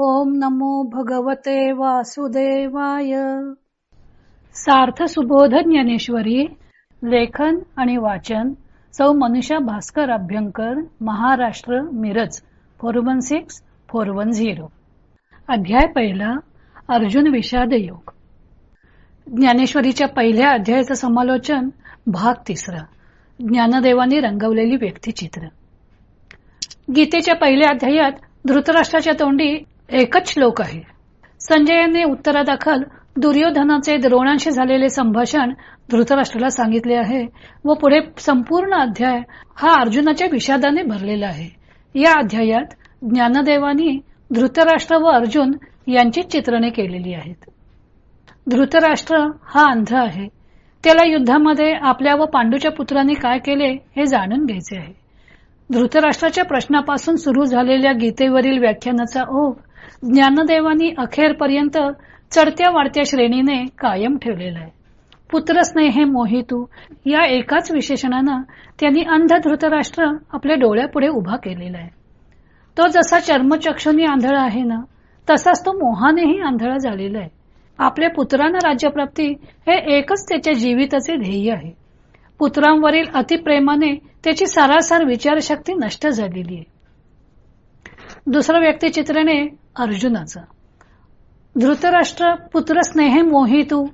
ओम नमो भगवते वासुदेवाय. सार्थ सुबोध ज्ञानेश्वरी लेखन आणि वाचन Sau Manusha Bhaskar Abhyankar Maharashtra Miraj four one six four one zero. अध्याय पहिला अर्जुन विषाद योग ज्ञानेश्वरीच्या पहिल्या अध्यायाचं समालोचन भाग तिसरा ज्ञानदेवाने रंगवलेली व्यक्तिचित्र. गीतेच्या पहिल्या अध्यायात धृतराष्ट्राच्या तोंडी एकच श्लोक आहे. संजयाने उत्तरादाखल दुर्योधनाचे द्रोणांशी झालेले संभाषण धृतराष्ट्राला सांगितले आहे व पुढे संपूर्ण अध्याय हा अर्जुनाच्या विषादाने भरलेला आहे. या अध्यायात ज्ञानदेवानी धृतराष्ट्र व अर्जुन यांची चित्रणे केलेली आहेत. धृतराष्ट्र हा अंध आहे. त्याला युद्धामध्ये आपल्या व पांडूच्या पुत्रांनी काय केले हे जाणून घ्यायचे आहे. धृतराष्ट्राच्या प्रश्नापासून सुरू झालेल्या गीतेवरील व्याख्यानाचा ओघ ज्ञानदेवानी अखेरपर्यंत चढत्या वाढत्या श्रेणीने कायम ठेवलेला आहे. पुत्रस्नेहे मोहितू या एकाच विशेषणानं त्यांनी अंध धृतराष्ट्र आपल्या डोळ्यापुढे उभा केलेला आहे. तो जसा चर्मचक्षुनी आंधळा आहे ना तसाच तो मोहानेही आंधळा झालेला आहे. आपल्या पुत्रांना राज्यप्राप्ती हे एकच त्याच्या जीविताचे ध्येय आहे. पुत्रांवरील अतिप्रेमाने त्याची सारासार विचारशक्ती नष्ट झालेली आहे. दुसरं व्यक्तिचित्रणे अर्जुनाचं. धृतराष्ट्र पुत्रस्नेहे मोहितू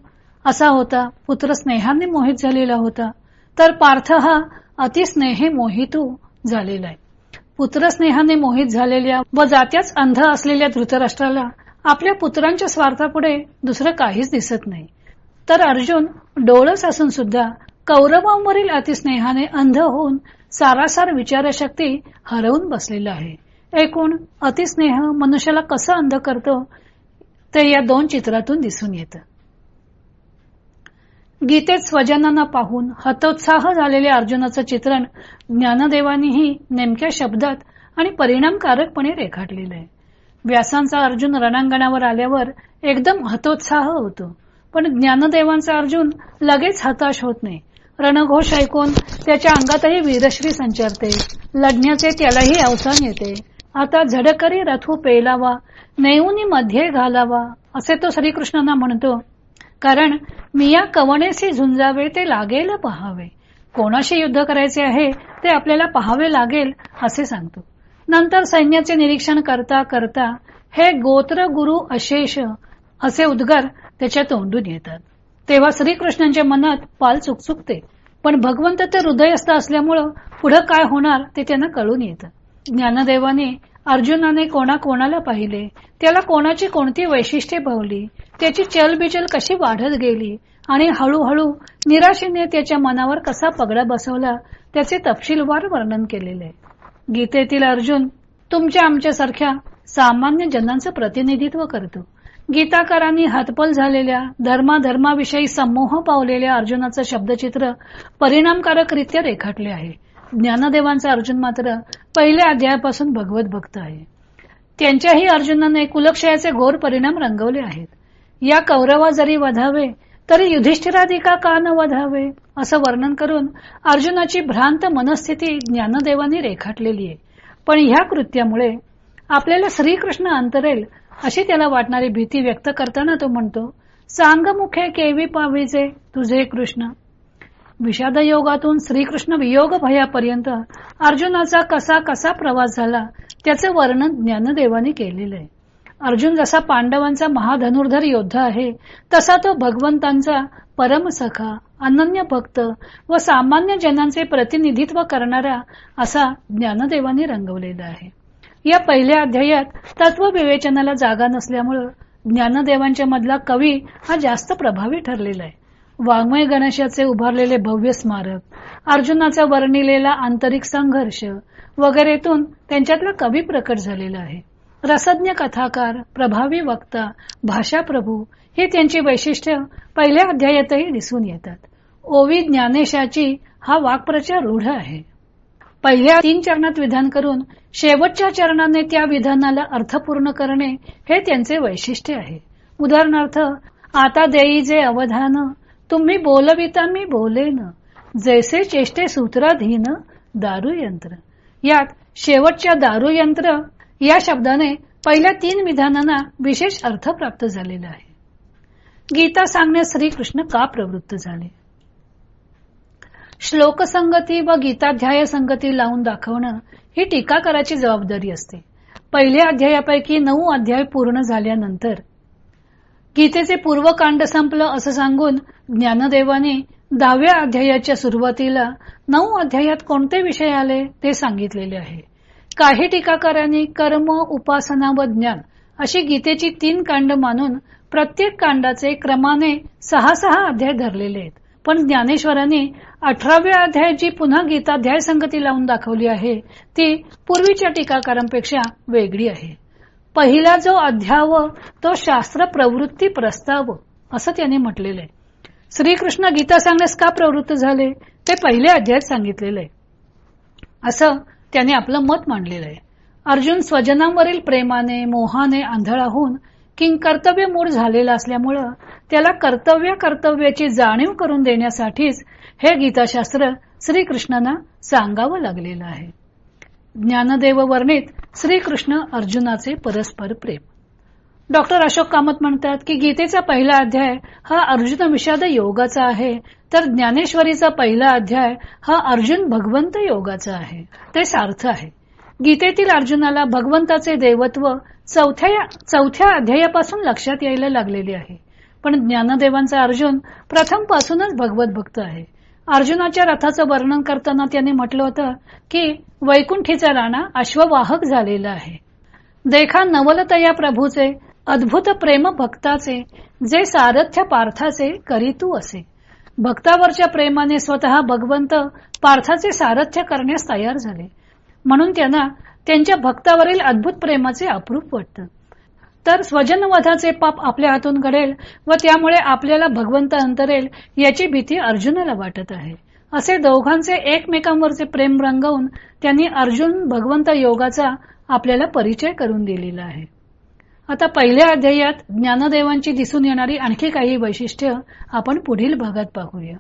असा होता. पुत्रस्नेहाने मोहित झालेला होता. तर पार्थ हा अतिस्नेहे मोहितू झालेला आहे. पुत्रस्नेहाने मोहित झालेल्या व जात्याच अंध असलेल्या धृतराष्ट्राला आपल्या पुत्रांच्या स्वार्थापुढे दुसरं काहीच दिसत नाही. तर अर्जुन डोळस असून सुद्धा कौरवांवरील अतिस्नेहाने अंध होऊन सारासार विचारशक्ती हरवून बसलेला आहे. एकूण अतिस्नेह मनुष्याला कसं अंध करतो ते या दोन चित्रातून दिसून येतं. गीतेत स्वजनांना पाहून हतोत्साह झालेल्या अर्जुनाचं चित्रण ज्ञानदेवानीही नेमक्या शब्दात आणि परिणामकारकपणे रेखाटलेलं आहे. व्यासांचा अर्जुन रणांगणावर आल्यावर एकदम हतोत्साह होतो पण ज्ञानदेवांचा अर्जुन लगेच हताश होत नाही. रणघोष ऐकून त्याच्या अंगातही वीरश्री संचारते लढण्याचे त्यालाही अवसान येते. आता झडकरी रथू पेलावा नेऊनी मध्ये घालावा असे तो श्रीकृष्णांना म्हणतो. कारण मिया कवणेशी झुंजावे ते लागेल पहावे. कोणाशी युद्ध करायचे आहे ते आपल्याला पहावे लागेल असे सांगतो. नंतर सैन्याचे निरीक्षण करता करता हे गोत्र गुरु अशेष असे उद्गार त्याच्या तोंडून येतात. तेव्हा श्रीकृष्णांच्या मनात पाल चुकचुकते. पण भगवंत ते हृदयस्थ असल्यामुळं पुढं काय होणार ते त्यांना कळून येतं. ज्ञानदेवाने अर्जुनाने कोणा कोणाला पाहिले? त्याला कोणाची कोणती वैशिष्ट्ये भवली त्याची चलबिचल कशी वाढत गेली? आणि हळूहळू निराशेने त्याच्या मनावर कसा पगडा बसवला त्याचे तपशीलवार वर्णन केलेले. गीतेतील अर्जुन तुमच्या आमच्यासारख्या सामान्य जनांचं प्रतिनिधित्व करतो. गीताकारांनी हातपल झालेल्या धर्माधर्माविषयी समूह पावलेल्या अर्जुनाचं शब्दचित्र परिणामकारकरित्या रेखाटले आहे. ज्ञानदेवांचा अर्जुन मात्र पहिल्या अध्यायापासून भगवत भक्त आहे. त्यांच्याही अर्जुनाने कुलक्षयाचे घोर परिणाम रंगवले आहेत. या कौरवा जरी वधावे तरी युधिष्ठिराधिका का न वधावे असं वर्णन करून अर्जुनाची भ्रांत मनस्थिती ज्ञानदेवानी रेखाटलेली आहे. पण ह्या कृत्यामुळे आपल्याला श्रीकृष्ण अंतरेल अशी त्याला वाटणारी भीती व्यक्त करताना तो म्हणतो सांग मुखे केवी पावीजे तुझे कृष्ण. विषाद योगातून श्रीकृष्ण वियोग भयापर्यंत अर्जुनाचा कसा कसा प्रवास झाला त्याचे वर्णन ज्ञानदेवाने केलेले आहे. अर्जुन जसा पांडवांचा महाधनुर्धर योद्धा आहे तसा तो भगवंतांचा परमसखा अनन्य भक्त व सामान्य जनांचे प्रतिनिधित्व करणारा असा ज्ञानदेवाने रंगवलेला आहे. या पहिल्या अध्यायात तत्व विवेचनाला जागा नसल्यामुळं ज्ञानदेवांच्या मधला कवी हा जास्त प्रभावी ठरलेला आहे. वाङ्मय गणेशाचे उभारलेले भव्य स्मारक अर्जुनाचा वर्णिलेला आंतरिक संघर्ष वगैरेतून त्यांच्यातला कवी प्रकट झालेला आहे. रसज्ञ कथाकार प्रभावी वक्ता भाषा प्रभू ही त्यांची वैशिष्ट्य पहिल्या अध्यायातही दिसून येतात. ओवी ज्ञानेशाची हा वाक्प्रचार रूढ आहे. पहिल्या तीन चरणात विधान करून शेवटच्या चरणाने त्या विधानाला अर्थपूर्ण करणे हे त्यांचे वैशिष्ट्य आहे. उदाहरणार्थ आता देई जे अवधान तुम्ही बोलविता मी बोलेन जैसे चेष्टे सूत्राधीन दारू यंत्र. यात शेवटच्या दारू यंत्र या शब्दाने पहिल्या तीन विधानांना विशेष अर्थ प्राप्त झालेला आहे. गीता सांगण्यास श्रीकृष्ण का प्रवृत्त झाले? श्लोक संगती व गीताध्याय संगती लावून दाखवणं ही टीकाकाराची जबाबदारी असते. पहिल्या अध्यायापैकी नऊ अध्याय पूर्ण झाल्यानंतर गीतेचे पूर्वकांड संपलं असं सांगून ज्ञानदेवाने दहाव्या अध्यायाच्या सुरुवातीला नऊ अध्यायात कोणते विषय आले ते सांगितलेले आहे. काही टीकाकारांनी कर्म उपासना व ज्ञान अशी गीतेची तीन कांड मानून प्रत्येक कांडाचे क्रमाने सहा सहा अध्याय धरलेले आहेत. पण ज्ञानेश्वरांनी अठराव्या अध्यायाची पुन्हा गीताध्याय संगती लावून दाखवली आहे ती पूर्वीच्या टीकाकारांपेक्षा वेगळी आहे. पहिला जो अध्याव तो शास्त्र प्रवृत्ती प्रस्ताव असं त्यांनी म्हटलेलं आहे. श्रीकृष्ण गीता सांगण्यास का प्रवृत्त झाले? ते पहिल्या अध्यायात सांगितलेलं आहे. असं त्याने आपलं मत मांडलेलं आहे. अर्जुन स्वजनांवरील प्रेमाने मोहाने आंधळा होऊन किंग कर्तव्य मूळ झालेला असल्यामुळं त्याला कर्तव्य कर्तव्याची जाणीव करून देण्यासाठीच हे गीताशास्त्र श्रीकृष्णांना सांगावं लागलेलं आहे. ज्ञानदेव वर्णित श्रीकृष्ण अर्जुनाचे परस्पर प्रेम. डॉक्टर अशोक कामत म्हणतात की गीतेचा पहिला अध्याय हा अर्जुन विषाद योगाचा आहे तर ज्ञानेश्वरीचा पहिला अध्याय हा अर्जुन भगवंत योगाचा आहे. ते सार्थ आहे. गीतेतील अर्जुनाला भगवंताचे देवत्व चौथ्या चौथ्या अध्यायापासून लक्षात यायला लागलेले आहे. पण ज्ञानदेवांचा अर्जुन प्रथम पासूनच भगवत भक्त आहे. अर्जुनाच्या रथाचं वर्णन करताना त्यांनी म्हटलं होतं की वैकुंठीचा राणा अश्ववाहक झालेला आहे. देखा नवलतया प्रभूचे अद्भुत प्रेम भक्ताचे जे सारथ्य पार्थाचे करीतू असे. भक्तावरच्या प्रेमाने स्वतः भगवंत पार्थाचे सारथ्य करण्यास तयार झाले. म्हणून त्यांना त्यांच्या भक्तावरील अद्भुत प्रेमाचे अप्रूप वाटतं. तर स्वजनवधाचे पाप आपल्या हातून घडेल व त्यामुळे आपल्याला भगवंत अंतरेल याची भीती अर्जुनाला वाटत आहे. असे दोघांचे एकमेकांवरचे प्रेम रंगवून त्यांनी अर्जुन भगवंत योगाचा आपल्याला परिचय करून दिलेला आहे. आता पहिल्या अध्यायात ज्ञानदेवांची दिसून येणारी आणखी काही वैशिष्ट्य आपण पुढील भागात पाहूया.